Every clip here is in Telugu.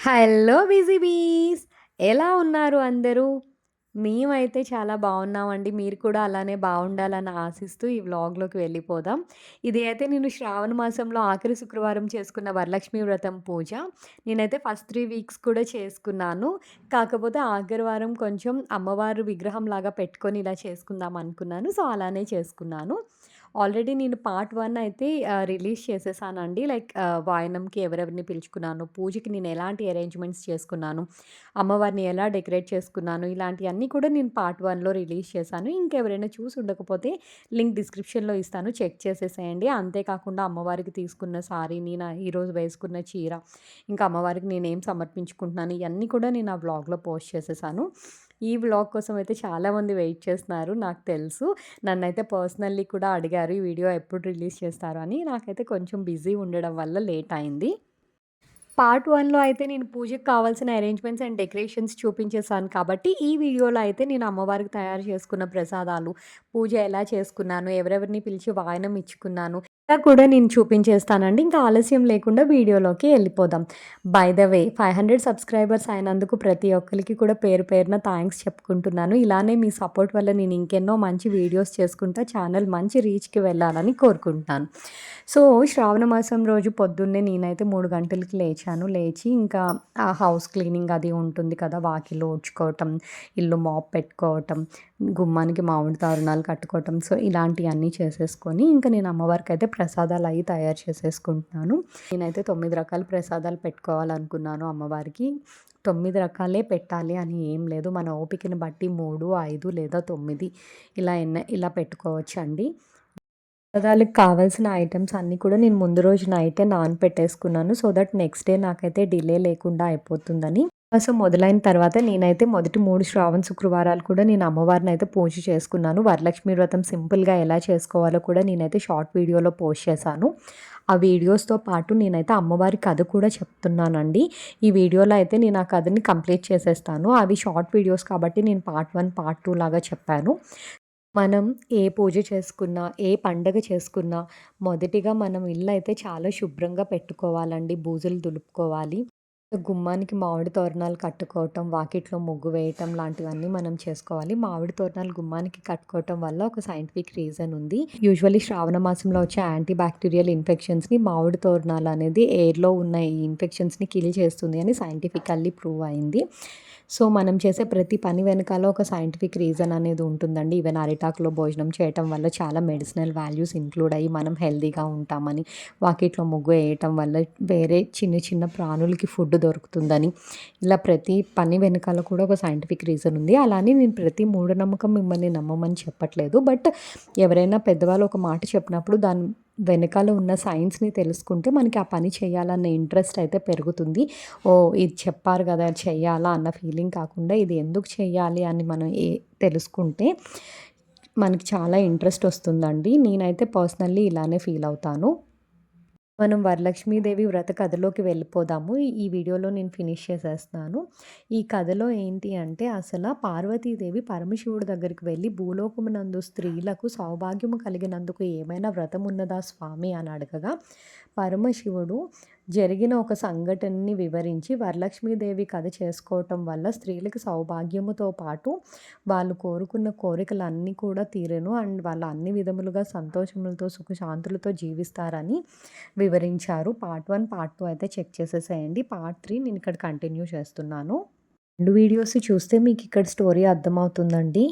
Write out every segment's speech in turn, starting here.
హలో బిజీ బీస్ ఎలా ఉన్నారు అందరూ? మేమైతే చాలా బాగున్నామండి. మీరు కూడా అలానే బాగుండాలని ఆశిస్తూ ఈ వ్లాగ్‌లోకి వెళ్ళిపోదాం. ఇది అయితే నేను శ్రావణ మాసంలో ఆఖరి శుక్రవారం చేసుకున్న వరలక్ష్మి వ్రతం పూజ. నేనైతే ఫస్ట్ త్రీ వీక్స్ కూడా చేసుకున్నాను. కాకపోతే ఆఖరి వారం కొంచెం అమ్మవారు విగ్రహం లాగా పెట్టుకొని ఇలా చేసుకుందాం అనుకున్నాను. సో, అలానే చేసుకున్నాను. ఆల్రెడీ నేను పార్ట్ వన్ అయితే రిలీజ్ చేసేసానండి. లైక్ వాయనంకి ఎవరెవరిని పిలుచుకున్నాను, పూజకి నేను ఎలాంటి అరేంజ్‌మెంట్స్ చేసుకున్నాను, అమ్మవారిని ఎలా డెకరేట్ చేసుకున్నాను, ఇలాంటివన్నీ కూడా నేను పార్ట్ వన్లో రిలీజ్ చేశాను. ఇంకెవరైనా చూసి ఉండకపోతే లింక్ డిస్క్రిప్షన్‌లో ఇస్తాను. చెక్ చేసేసేయండి. అంతేకాకుండా అమ్మవారికి తీసుకున్న సారీని, నా ఈరోజు వేసుకున్న చీర, ఇంకా అమ్మవారికి నేనేం సమర్పించుకుంటున్నాను, ఇవన్నీ కూడా నేను ఆ వ్లాగ్‌లో పోస్ట్ చేసేసాను. ఈ వ్లాగ్ కోసం అయితే చాలామంది వెయిట్ చేస్తున్నారు నాకు తెలుసు. నన్నైతే పర్సనల్లీ కూడా అడిగారు ఈ వీడియో ఎప్పుడు రిలీజ్ చేస్తారు అని. నాకైతే కొంచెం బిజీ ఉండడం వల్ల లేట్ అయింది. పార్ట్ వన్లో అయితే నేను పూజకు కావాల్సిన అరేంజ్‌మెంట్స్ అండ్ డెకరేషన్స్ చూపించేసాను కాబట్టి, ఈ వీడియోలో అయితే నేను అమ్మవారికి తయారు చేసుకున్న ప్రసాదాలు, పూజ ఎలా చేసుకున్నాను, ఎవరెవరిని పిలిచి వాయనం ఇచ్చుకున్నాను, కూడా నేను చూపించేస్తానండి. ఇంకా ఆలస్యం లేకుండా వీడియోలోకి వెళ్ళిపోదాం. బై ద వే 500 సబ్స్క్రైబర్స్ అయినందుకు ప్రతి ఒక్కరికి కూడా పేరు పేరున థ్యాంక్స్ చెప్పుకుంటున్నాను. ఇలానే మీ సపోర్ట్ వల్ల నేను ఇంకెన్నో మంచి వీడియోస్ చేసుకుంటా ఛానల్ మంచి రీచ్‌కి వెళ్ళాలని కోరుకుంటున్నాను. సో, శ్రావణ మాసం రోజు పొద్దున్నే నేనైతే మూడు గంటలకి లేచాను. లేచి ఇంకా ఆ హౌస్ క్లీనింగ్ అది ఉంటుంది కదా! వాకిలి ఊడ్చుకోవటం, ఇల్లు మాప్ పెట్టుకోవటం, గుమ్మానికి మామిడి తోరణాలు కట్టుకోవటం. సో, ఇలాంటివన్నీ చేసేసుకొని ఇంకా నేను అమ్మవారికి అయితే ప్రసాదాలు అయి తయారు చేసేసుకుంటున్నాను. నేనైతే తొమ్మిది రకాల ప్రసాదాలు పెట్టుకోవాలనుకున్నాను అమ్మవారికి. తొమ్మిది రకాలే పెట్టాలి అని ఏం లేదు. మన ఓపికని బట్టి 3, 5 లేదా తొమ్మిది ఇలా ఎన్న ఇలా పెట్టుకోవచ్చండి. ప్రసాదాలకు కావాల్సిన ఐటమ్స్ అన్నీ కూడా నేను ముందు రోజు నైటే నానపెట్టేసుకున్నాను. సో దట్ నెక్స్ట్ డే నాకైతే డిలే లేకుండా అయిపోతుందని. ఉపవాసం మొదలైన తర్వాత నేనైతే మొదటి మూడు శ్రావణ శుక్రవారాలు కూడా నేను అమ్మవారినైతే పూజ చేసుకున్నాను. వరలక్ష్మి వ్రతం సింపుల్‌గా ఎలా చేసుకోవాలో కూడా నేనైతే షార్ట్ వీడియోలో పోస్ట్ చేశాను. ఆ వీడియోస్‌తో పాటు నేనైతే అమ్మవారి కథ కూడా చెప్తున్నానండి. ఈ వీడియోలో అయితే నేను ఆ కథని కంప్లీట్ చేసేస్తాను. అవి షార్ట్ వీడియోస్ కాబట్టి నేను పార్ట్ వన్ పార్ట్ టూ లాగా చెప్పాను. మనం ఏ పూజ చేసుకున్నా, ఏ పండగ చేసుకున్నా మొదటిగా మనం ఇల్లు అయితే చాలా శుభ్రంగా పెట్టుకోవాలండి. బూజులు దులుపుకోవాలి. గుమ్మానికి మామిడి తోరణాలు కట్టుకోవటం, వాకిట్లో ముగ్గు వేయటం లాంటివన్నీ మనం చేసుకోవాలి. మామిడి తోరణాలు గుమ్మానికి కట్టుకోవటం వల్ల ఒక సైంటిఫిక్ రీజన్ ఉంది. యూజువల్లీ శ్రావణ మాసంలో వచ్చే యాంటీ బ్యాక్టీరియల్ ఇన్ఫెక్షన్స్‌ని మామిడి తోరణాలు అనేది ఎయిర్‌లో ఉన్న ఈ ఇన్ఫెక్షన్స్‌ని కిల్ చేస్తుంది అని సైంటిఫికల్లీ ప్రూవ్ అయింది. సో, మనం చేసే ప్రతి పని వెనకాల ఒక సైంటిఫిక్ రీజన్ అనేది ఉంటుందండి. ఈవెన్ అరిటాకులో భోజనం చేయటం వల్ల చాలా మెడిసినల్ వాల్యూస్ ఇంక్లూడ్ అయ్యి మనం హెల్దీగా ఉంటామని, వాకిట్లో ముగ్గు వేయటం వల్ల వేరే చిన్న చిన్న ప్రాణులకి ఫుడ్ దొరుకుతుందని, ఇలా ప్రతి పని వెనకాల కూడా ఒక సైంటిఫిక్ రీజన్ ఉంది. అలానే నేను ప్రతి మూఢనమ్మకం మిమ్మల్ని నమ్మమని చెప్పట్లేదు. బట్ ఎవరైనా పెద్దవాళ్ళు ఒక మాట చెప్పినప్పుడు దాని వెనకాల ఉన్న సైన్స్‌ని తెలుసుకుంటే మనకి ఆ పని చేయాలన్న ఇంట్రెస్ట్ అయితే పెరుగుతుంది. ఓ ఇది చెప్పారు కదా! చెయ్యాలా అన్న ఫీలింగ్ కాకుండా ఇది ఎందుకు చేయాలి అని మనం ఏ తెలుసుకుంటే మనకి చాలా ఇంట్రెస్ట్ వస్తుందండి. నేనైతే పర్సనల్లీ ఇలానే ఫీల్ అవుతాను. మనం వరలక్ష్మీదేవి వ్రత కథలోకి వెళ్ళిపోదాము. ఈ వీడియోలో నేను ఫినిష్ చేసేస్తున్నాను. ఈ కథలో ఏంటి అంటే అసలు పార్వతీదేవి పరమశివుడి దగ్గరికి వెళ్ళి భూలోకమునందు స్త్రీలకు సౌభాగ్యము కలిగినందుకు ఏమైనా వ్రతం ఉన్నదా స్వామి అని అడగగా, పరమశివుడు జరిగిన ఒక సంఘటనని వివరించి వరలక్ష్మీదేవి కథ చేసుకోవటం వల్ల స్త్రీలకు సౌభాగ్యముతో పాటు వాళ్ళు కోరుకున్న కోరికలన్నీ కూడా తీరను అండ్ వాళ్ళు అన్ని విధములుగా సంతోషములతో, సుఖశాంతులతో జీవిస్తారని వివరించారు. పార్ట్ వన్ పార్ట్ టూ అయితే చెక్ చేసేసేయండి. పార్ట్ త్రీ నేను ఇక్కడ కంటిన్యూ చేస్తున్నాను. రెండు వీడియోస్ చూస్తే మీకు ఇక్కడ స్టోరీ అర్థమవుతుందండి.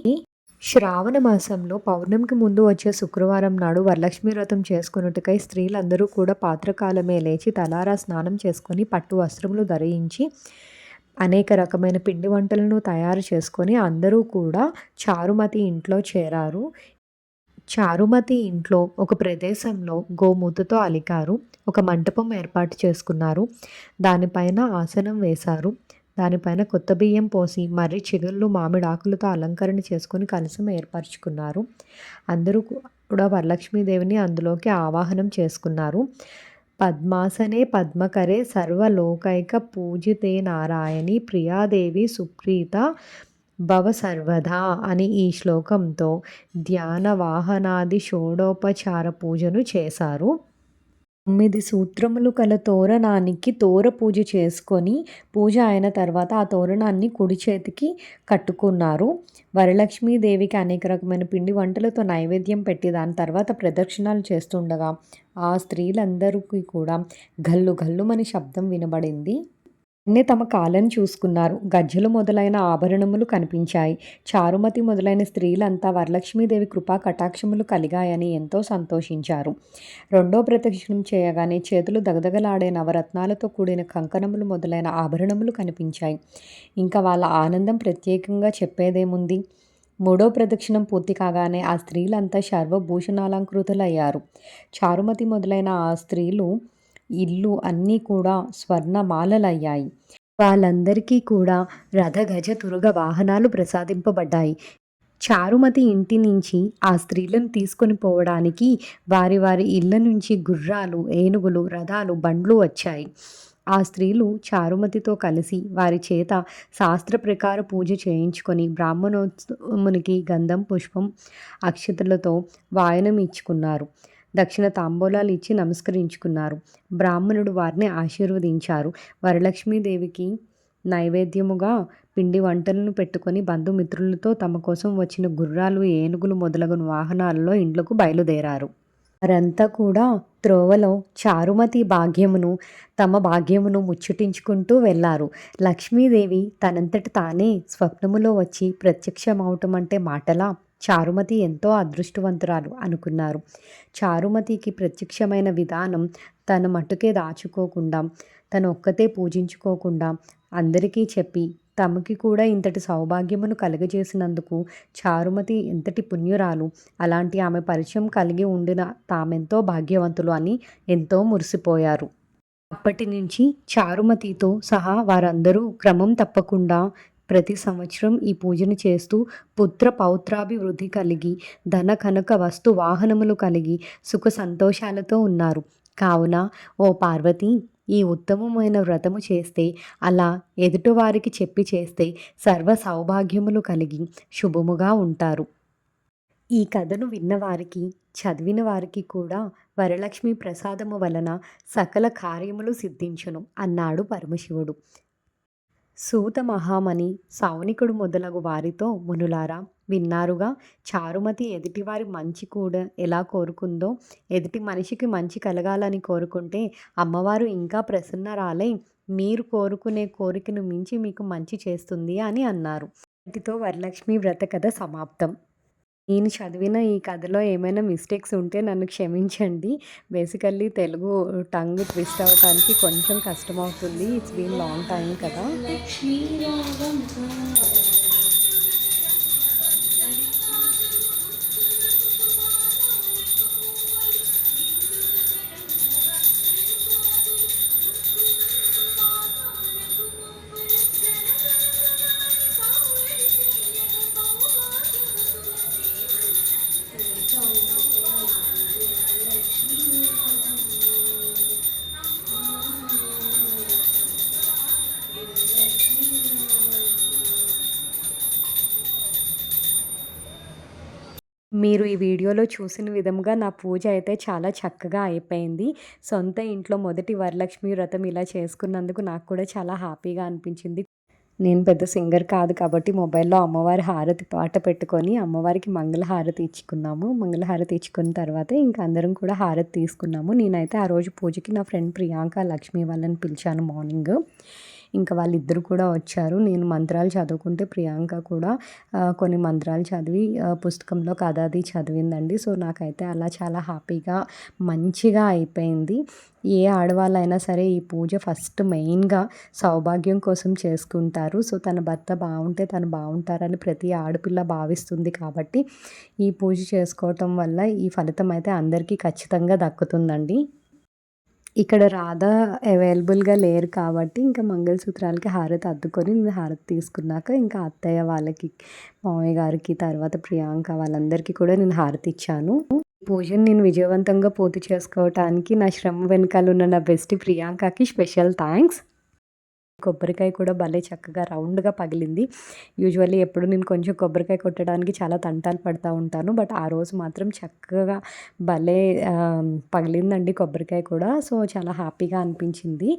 శ్రావణ మాసంలో పౌర్ణమికి ముందు వచ్చే శుక్రవారం నాడు వరలక్ష్మి వ్రతం చేసుకున్నట్టుకై స్త్రీలందరూ కూడా పాత్రకాలమే లేచి తలారా స్నానం చేసుకొని పట్టు వస్త్రములు ధరించి అనేక రకమైన పిండి వంటలను తయారు చేసుకొని అందరూ కూడా చారుమతి ఇంట్లో చేరారు. చారుమతి ఇంట్లో ఒక ప్రదేశంలో గోమూతతో అలికారు. ఒక మంటపం ఏర్పాటు చేసుకున్నారు. దానిపైన ఆసనం వేశారు. దానిపైన కొత్త బియ్యం పోసి మర్రి చిగుళ్ళు, మామిడాకులతో అలంకరణ చేసుకొని కలసం ఏర్పరచుకున్నారు. అందరూ కూడా వరలక్ష్మీదేవిని అందులోకి ఆవాహనం చేసుకున్నారు. పద్మాసనే పద్మకరే సర్వలోకైక పూజితే నారాయణి ప్రియాదేవి సుప్రీత భవ సర్వదా అని ఈ శ్లోకంతో ధ్యాన వాహనాది షోడోపచార పూజను చేశారు. తొమ్మిది సూత్రములు కల తోరణానికి తోర పూజ చేసుకొని పూజ అయిన తర్వాత ఆ తోరణాన్ని కుడి చేతికి కట్టుకున్నారు. వరలక్ష్మీదేవికి అనేక రకమైన పిండి వంటలతో నైవేద్యం పెట్టి దాని తర్వాత ప్రదక్షిణాలు చేస్తుండగా ఆ స్త్రీలందరికీ కూడా గల్లు గల్లుమని శబ్దం వినబడింది. అన్నీ తమ కాళ్ళని చూసుకున్నారు. గజ్జలు మొదలైన ఆభరణములు కనిపించాయి. చారుమతి మొదలైన స్త్రీలంతా వరలక్ష్మీదేవి కృపా కటాక్షములు కలిగాయని ఎంతో సంతోషించారు. రెండో ప్రదక్షిణం చేయగానే చేతులు దగదగలాడే నవరత్నాలతో కూడిన కంకణములు మొదలైన ఆభరణములు కనిపించాయి. ఇంకా వాళ్ళ ఆనందం ప్రత్యేకంగా చెప్పేదేముంది? మూడో ప్రదక్షిణం పూర్తి కాగానే ఆ స్త్రీలంతా సర్వభూషణాలంకృతులయ్యారు. చారుమతి మొదలైన ఆ స్త్రీలు ఇల్లు అన్నీ కూడా స్వర్ణమాలలయ్యాయి. వాళ్ళందరికీ కూడా రథగజ తురుగ వాహనాలు ప్రసాదింపబడ్డాయి. చారుమతి ఇంటి నుంచి ఆ స్త్రీలను తీసుకొని పోవడానికి వారి వారి ఇళ్ళ నుంచి గుర్రాలు ఏనుగులు రథాలు బండ్లు వచ్చాయి. ఆ స్త్రీలు చారుమతితో కలిసి వారి చేత శాస్త్ర ప్రకార పూజ చేయించుకొని బ్రాహ్మణోత్సవమునికి గంధం పుష్పం అక్షతలతో వాయనం ఇచ్చుకున్నారు. దక్షిణ తాంబూలాలు ఇచ్చి నమస్కరించుకున్నారు. బ్రాహ్మణుడు వారిని ఆశీర్వదించారు. వరలక్ష్మీదేవికి నైవేద్యముగా పిండి వంటలను పెట్టుకొని బంధుమిత్రులతో తమ కోసం వచ్చిన గుర్రాలు ఏనుగులు మొదలగున వాహనాలలో ఇండ్లకు బయలుదేరారు. వారంతా కూడా త్రోవలో చారుమతి భాగ్యమును తమ భాగ్యమును ముచ్చటించుకుంటూ వెళ్ళారు. లక్ష్మీదేవి తనంతట తానే స్వప్నములో వచ్చి ప్రత్యక్షమవటం అంటే మాటలా చారుమతి ఎంతో అదృష్టవంతురాలు అనుకున్నారు. చారుమతికి ప్రత్యక్షమైన విధానం తన మటుకే దాచుకోకుండా తను ఒక్కతే పూజించుకోకుండా అందరికీ చెప్పి తమకి కూడా ఇంతటి సౌభాగ్యమును కలుగజేసినందుకు చారుమతి ఎంతటి పుణ్యురాలు. అలాంటి ఆమె పరిచయం కలిగి ఉండిన తామెంతో భాగ్యవంతులు అని ఎంతో మురిసిపోయారు. అప్పటి నుంచి చారుమతితో సహా వారందరూ క్రమం తప్పకుండా ప్రతి సంవత్సరం ఈ పూజను చేస్తూ పుత్ర పౌత్రాభివృద్ధి కలిగి ధన కనుక వస్తు వాహనములు కలిగి సుఖ సంతోషాలతో ఉన్నారు. కావున ఓ పార్వతి ఈ ఉత్తమమైన వ్రతము చేస్తే అలా ఎదుటివారికి చెప్పి చేస్తే సర్వ సౌభాగ్యములు కలిగి శుభముగా ఉంటారు. ఈ కథను విన్నవారికి చదివిన వారికి కూడా వరలక్ష్మి ప్రసాదము వలన సకల కార్యములు సిద్ధించును అన్నాడు పరమశివుడు. సూత మహామణి సౌనికుడు మొదలగు వారితో మునులారా విన్నారుగా చారుమతి ఎదుటివారి మంచి కూడా ఎలా కోరుకుందో? ఎదుటి మనిషికి మంచి కలగాలని కోరుకుంటే అమ్మవారు ఇంకా ప్రసన్నరాలై మీరు కోరుకునే కోరికను మించి మీకు మంచి చేస్తుంది అని అన్నారు. వీటితో వరలక్ష్మి వ్రత కథ సమాప్తం. నేను చదివిన ఈ కథలో ఏమైనా మిస్టేక్స్ ఉంటే నన్ను క్షమించండి. బేసికల్లీ తెలుగు టంగ్ ట్విస్ట్ అవ్వటానికి కొంచెం కష్టమవుతుంది. ఇట్స్ బీన్ లాంగ్ టైం కదా. మీరు ఈ వీడియోలో చూసిన విధముగా నా పూజ అయితే చాలా చక్కగా అయిపోయింది. సొంత ఇంట్లో మొదటి వరలక్ష్మి వ్రతం ఇలా చేసుకున్నందుకు నాకు కూడా చాలా హ్యాపీగా అనిపించింది. నేను పెద్ద సింగర్ కాదు కాబట్టి మొబైల్లో అమ్మవారి హారతి పాట పెట్టుకొని అమ్మవారికి మంగళహారతి ఇచ్చుకున్నాము. మంగళహారతి ఇచ్చుకున్న తర్వాత ఇంకా అందరం కూడా హారతి తీసుకున్నాము. నేనైతే ఆ రోజు పూజకి నా ఫ్రెండ్ ప్రియాంక లక్ష్మి వాళ్ళని పిలిచాను మార్నింగ్. ఇంకా వాళ్ళిద్దరు కూడా వచ్చారు. నేను మంత్రాలు చదువుకుంటే ప్రియాంక కూడా కొన్ని మంత్రాలు చదివి పుస్తకంలో కథ అది చదివిందండి. సో నాకైతే అలా చాలా హ్యాపీగా మంచిగా అయిపోయింది. ఏ ఆడవాళ్ళైనా సరే ఈ పూజ ఫస్ట్ మెయిన్గా సౌభాగ్యం కోసం చేసుకుంటారు. సో తన భర్త బాగుంటే తను బాగుంటారని ప్రతి ఆడపిల్ల భావిస్తుంది కాబట్టి ఈ పూజ చేసుకోవటం వల్ల ఈ ఫలితం అయితే అందరికీ ఖచ్చితంగా దక్కుతుందండి. ఇక్కడ రాధ అవైలబుల్గా లేరు కాబట్టి ఇంకా మంగళసూత్రాలకి హారతి అద్దుకొని నేను హారతి తీసుకున్నాక ఇంకా అత్తయ్య వాళ్ళకి మామయ్య గారికి తర్వాత ప్రియాంక వాళ్ళందరికీ కూడా నేను హారతి ఇచ్చాను. పూజను నేను విజయవంతంగా పూర్తి చేసుకోవటానికి నా శ్రమ వెనకాల ఉన్న నా బెస్ట్ ప్రియాంకకి స్పెషల్ థ్యాంక్స్. కొబ్బరికాయ కూడా భలే చక్కగా రౌండ్‌గా పగిలింది. యూజువల్లీ ఎప్పుడు నేను కొంచెం కొబ్బరికాయ కొట్టడానికి చాలా తంటాలు పడుతూ ఉంటాను. బట్ ఆ రోజు మాత్రం చక్కగా భలే పగిలిందండి కొబ్బరికాయ కూడా. సో, చాలా హ్యాపీగా అనిపించింది.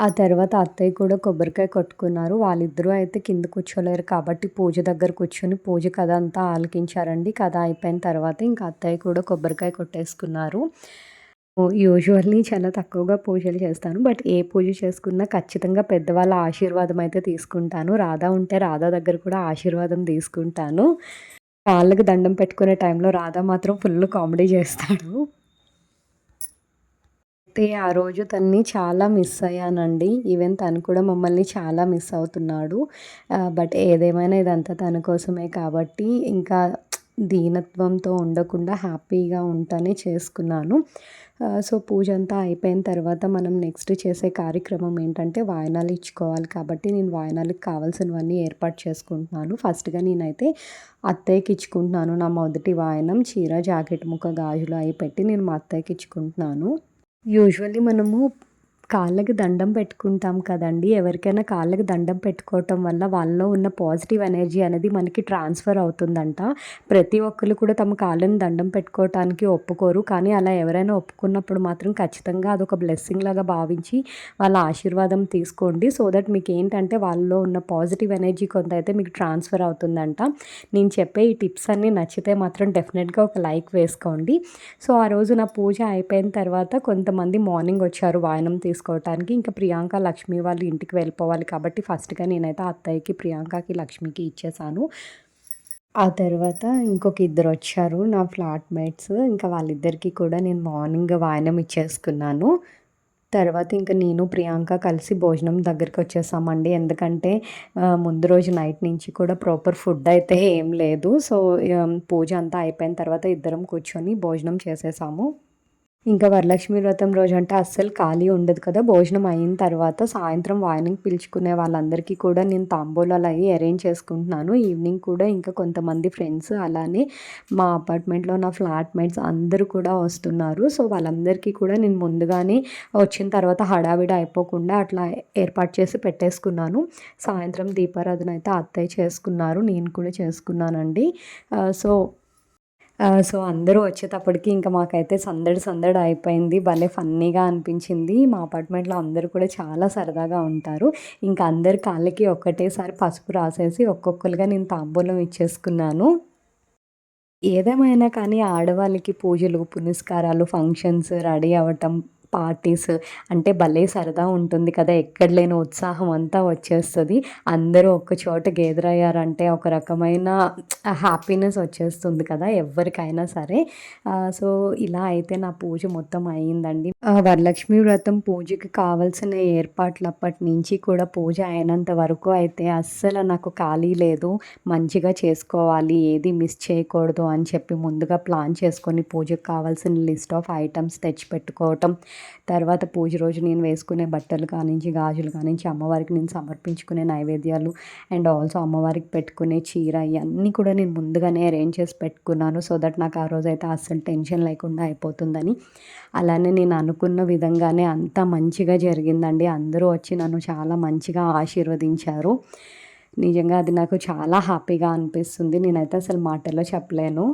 ఆ తర్వాత అత్తయ్య కూడా కొబ్బరికాయ కొట్టుకున్నారు. వాళ్ళిద్దరూ అయితే కింద కూర్చోలేరు కాబట్టి పూజ దగ్గర కూర్చొని పూజ కథ అంతా ఆలకించారండి. కథ అయిపోయిన తర్వాత ఇంకా అత్తయ్య కూడా కొబ్బరికాయ కొట్టేసుకున్నారు. యూజువల్లీ చాలా తక్కువగా పూజలు చేస్తాను. బట్ ఏ పూజ చేసుకున్నా ఖచ్చితంగా పెద్దవాళ్ళ ఆశీర్వాదం అయితే తీసుకుంటాను. రాధా ఉంటే రాధా దగ్గర కూడా ఆశీర్వాదం తీసుకుంటాను. కాళ్ళకి దండం పెట్టుకునే టైంలో రాధా మాత్రం ఫుల్ కామెడీ చేస్తాడు. అయితే ఆ రోజు తన్ని చాలా మిస్ అయ్యానండి. ఈవెన్ తను కూడా మమ్మల్ని చాలా మిస్ అవుతున్నాడు. బట్ ఏదేమైనా ఇదంతా తన కోసమే కాబట్టి ఇంకా దీనత్వంతో ఉండకుండా హ్యాపీగా ఉంటానే చేసుకున్నాను. సో, పూజ అంతా అయిపోయిన తర్వాత మనం నెక్స్ట్ చేసే కార్యక్రమం ఏంటంటే వాయనాలు ఇచ్చుకోవాలి కాబట్టి నేను వాయనాలకు కావాల్సినవన్నీ ఏర్పాటు చేసుకుంటున్నాను. ఫస్ట్‌గా నేనైతే అత్తయ్యకి ఇచ్చుకుంటున్నాను. నా మొదటి వాయనం చీర, జాకెట్ ముక్క, గాజులు అయి పెట్టి నేను మా అత్తయ్యకి ఇచ్చుకుంటున్నాను. యూజువల్లీ మనము కాళ్ళకి దండం పెట్టుకుంటాం కదండీ! ఎవరికైనా కాళ్ళకి దండం పెట్టుకోవటం వల్ల వాళ్ళలో ఉన్న పాజిటివ్ ఎనర్జీ అనేది మనకి ట్రాన్స్‌ఫర్ అవుతుందంట. ప్రతి ఒక్కరు కూడా తమ కాళ్ళని దండం పెట్టుకోవటానికి ఒప్పుకోరు. కానీ అలా ఎవరైనా ఒప్పుకున్నప్పుడు మాత్రం ఖచ్చితంగా అదొక బ్లెస్సింగ్ లాగా భావించి వాళ్ళ ఆశీర్వాదం తీసుకోండి. సో దట్ మీకేంటంటే వాళ్ళలో ఉన్న పాజిటివ్ ఎనర్జీ కొంత అయితే మీకు ట్రాన్స్‌ఫర్ అవుతుందంట. నేను చెప్పే ఈ టిప్స్ అన్నీ నచ్చితే మాత్రం డెఫినెట్‌గా ఒక లైక్ వేసుకోండి. సో, ఆ రోజు నా పూజ అయిపోయిన తర్వాత కొంతమంది మార్నింగ్ వచ్చారు వాయనం తీసుకోవటానికి. ఇంకా ప్రియాంక, లక్ష్మి వాళ్ళు ఇంటికి వెళ్ళిపోవాలి కాబట్టి ఫస్ట్‌గా నేనైతే అత్తయ్యకి, ప్రియాంకకి, లక్ష్మికి ఇచ్చేసాను. ఆ తర్వాత ఇంకొక ఇద్దరు వచ్చారు నా ఫ్లాట్‌మేట్స్. ఇంకా వాళ్ళిద్దరికీ కూడా నేను మార్నింగ్ వాయనం ఇచ్చేసుకున్నాను. తర్వాత ఇంక నేను, ప్రియాంక కలిసి భోజనం దగ్గరికి వచ్చేసామండి ఎందుకంటే ముందు రోజు నైట్ నుంచి కూడా ప్రాపర్ ఫుడ్ అయితే ఏం లేదు. సో, పూజ అంతా అయిపోయిన తర్వాత ఇద్దరం కూర్చొని భోజనం చేసేసాము. ఇంకా వరలక్ష్మి వ్రతం రోజు అంటే అస్సలు ఖాళీ ఉండదు కదా! భోజనం అయిన తర్వాత సాయంత్రం వాయనకి పిలుచుకునే వాళ్ళందరికీ కూడా నేను తాంబూలాలు అవి అరేంజ్ చేసుకుంటున్నాను. ఈవినింగ్ కూడా ఇంకా కొంతమంది ఫ్రెండ్స్ అలానే మా అపార్ట్మెంట్‌లో నా ఫ్లాట్‌మేట్స్ అందరూ కూడా వస్తున్నారు. సో, వాళ్ళందరికీ కూడా నేను ముందుగానే వచ్చిన తర్వాత హడావిడి అయిపోకుండా అట్లా ఏర్పాటు చేసి పెట్టేసుకున్నాను. సాయంత్రం దీపారాధన అయితే అత్తయ్య చేసుకున్నారు. నేను కూడా చేసుకున్నానండి. సో సో, అందరూ వచ్చేటప్పటికి ఇంకా మాకైతే సందడి సందడి అయిపోయింది. భలే ఫన్నీగా అనిపించింది. మా అపార్ట్మెంట్‌లో అందరూ కూడా చాలా సరదాగా ఉంటారు. ఇంకా అందరి కాళ్ళకి ఒక్కటేసారి పసుపు రాసేసి ఒక్కొక్కరుగా నేను తాంబూలం ఇచ్చేసుకున్నాను. ఏదేమైనా కానీ ఆడవాళ్ళకి పూజలు, పునస్కారాలు, ఫంక్షన్స్, రెడీ అవ్వటం, పార్టీస్ అంటే భలే సరదా ఉంటుంది కదా! ఎక్కడ లేని ఉత్సాహం అంతా వచ్చేస్తుంది అందరూ ఒక్క చోట గేదర్ అయ్యారంటే ఒక రకమైన హ్యాపీనెస్ వచ్చేస్తుంది కదా! ఎవరికైనా సరే. సో, ఇలా అయితే నా పూజ మొత్తం అయిందండి. వరలక్ష్మి వ్రతం పూజకి కావాల్సిన ఏర్పాట్లు అప్పటి నుంచి కూడా పూజ అయినంత వరకు అయితే అస్సలు నాకు ఖాళీ లేదు. మంచిగా చేసుకోవాలి, ఏది మిస్ చేయకూడదు అని చెప్పి ముందుగా ప్లాన్ చేసుకొని పూజకు కావాల్సిన లిస్ట్ ఆఫ్ ఐటమ్స్ తెచ్చిపెట్టుకోవటం. తర్వాత పూజ రోజు నేను వేసుకునే బట్టలు కానించి, గాజులు కానించి, అమ్మవారికి నేను సమర్పించుకునే నైవేద్యాలు అండ్ ఆల్సో అమ్మవారికి పెట్టుకునే చీర ఇవన్నీ కూడా నేను ముందుగానే అరేంజ్ చేసి పెట్టుకున్నాను. సో దట్ నాకు ఆ రోజు అయితే అస్సలు టెన్షన్ లేకుండా అయిపోతుందని. అలానే నేను అనుకున్న విధంగానే అంతా మంచిగా జరిగిందండి. అందరూ వచ్చి నన్ను చాలా మంచిగా ఆశీర్వదించారు. నిజంగా అది నాకు చాలా హ్యాపీగా అనిపిస్తుంది. నేనైతే అసలు మాటల్లో చెప్పలేను.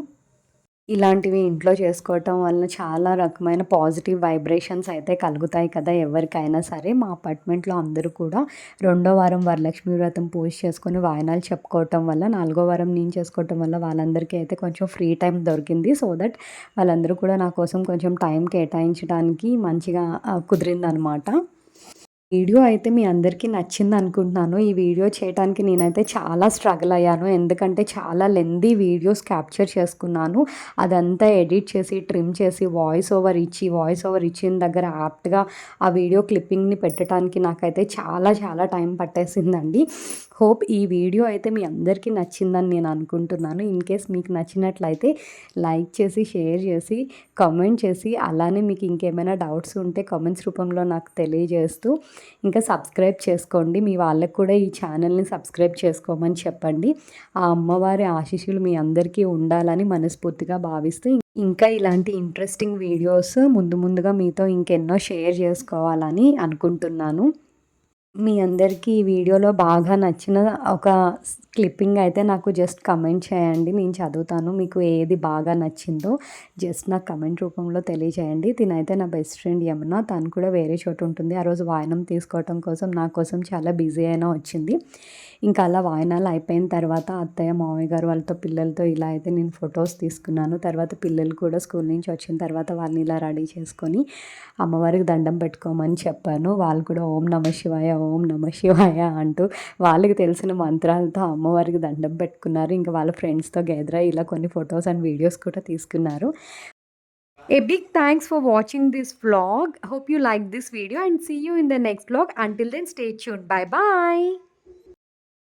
ఇలాంటివి ఇంట్లో చేసుకోవటం వలన చాలా రకమైన పాజిటివ్ వైబ్రేషన్స్ అయితే కలుగుతాయి కదా! ఎవరికైనా సరే. మా అపార్ట్మెంట్‌లో అందరూ కూడా రెండో వారం వరలక్ష్మి వ్రతం పూజ చేసుకొని వాయనాలు చెప్పుకోవటం వల్ల, నాలుగో వారం నేను చేసుకోవటం వల్ల వాళ్ళందరికీ అయితే కొంచెం ఫ్రీ టైం దొరికింది. సో దట్ వాళ్ళందరూ కూడా నా కోసం కొంచెం టైం కేటాయించడానికి మంచిగా కుదిరిందనమాట. వీడియో అయితే మీ అందరికీ నచ్చింది అనుకుంటున్నాను ఈ వీడియో చేయటానికి నేనైతే చాలా స్ట్రగుల్ అయ్యాను. ఎందుకంటే చాలా లెందీ వీడియోస్ క్యాప్చర్ చేసుకున్నాను. అదంతా ఎడిట్ చేసి, ట్రిమ్ చేసి, వాయిస్ ఓవర్ ఇచ్చి, వాయిస్ ఓవర్ ఇచ్చిన దగ్గర యాప్ట్‌గా ఆ వీడియో క్లిప్పింగ్‌ని పెట్టడానికి నాకైతే చాలా చాలా టైం పట్టేసిందండి. హోప్ ఈ వీడియో అయితే మీ అందరికీ నచ్చిందని నేను అనుకుంటున్నాను. ఇన్ కేస్ మీకు నచ్చినట్లయితే లైక్ చేసి, షేర్ చేసి, కామెంట్ చేసి, అలానే మీకు ఇంకేమైనా డౌట్స్ ఉంటే కామెంట్స్ రూపంలో నాకు తెలియజేస్తూ ఇంకా సబ్స్క్రైబ్ చేసుకోండి. మీ వాళ్ళకు కూడా ఈ ఛానల్‌ని సబ్స్క్రైబ్ చేసుకోమని చెప్పండి. ఆ అమ్మవారి ఆశీస్సులు మీ అందరికీ ఉండాలని మనస్ఫూర్తిగా భావిస్తూ ఇంకా ఇలాంటి ఇంట్రెస్టింగ్ వీడియోస్ ముందు ముందుగా మీతో ఇంకెన్నో షేర్ చేసుకోవాలని అనుకుంటున్నాను. మీ అందరికీ ఈ వీడియోలో బాగా నచ్చిన ఒక క్లిప్పింగ్ అయితే నాకు జస్ట్ కమెంట్ చేయండి. నేను చదువుతాను. మీకు ఏది బాగా నచ్చిందో జస్ట్ నాకు కమెంట్ రూపంలో తెలియజేయండి. తినైతే నా బెస్ట్ ఫ్రెండ్ యమున. తను కూడా వేరే చోట ఉంటుంది. ఆ రోజు వాయనం తీసుకోవటం కోసం నా కోసం చాలా బిజీ అయినా వచ్చింది. ఇంకా అలా వాయనాలు అయిపోయిన తర్వాత అత్తయ్య మామయ్య గారు వాళ్ళతో పిల్లలతో ఇలా అయితే నేను ఫొటోస్ తీసుకున్నాను తర్వాత పిల్లలు కూడా స్కూల్ నుంచి వచ్చిన తర్వాత వాళ్ళని ఇలా రెడీ చేసుకొని అమ్మవారికి దండం పెట్టుకోమని చెప్పాను వాళ్ళు కూడా ఓం నమ శివాయ ఓం నమ శివాయ అంటూ వాళ్ళకి తెలిసిన మంత్రాలతో అమ్మవారికి దండం పెట్టుకున్నారు ఇంకా వాళ్ళ ఫ్రెండ్స్తో గెదర్ ఇలా కొన్ని ఫొటోస్ అండ్ వీడియోస్ కూడా తీసుకున్నారు A big thanks for watching this vlog. Hope you like this video and see you in the next vlog. Until then, stay tuned. Bye bye.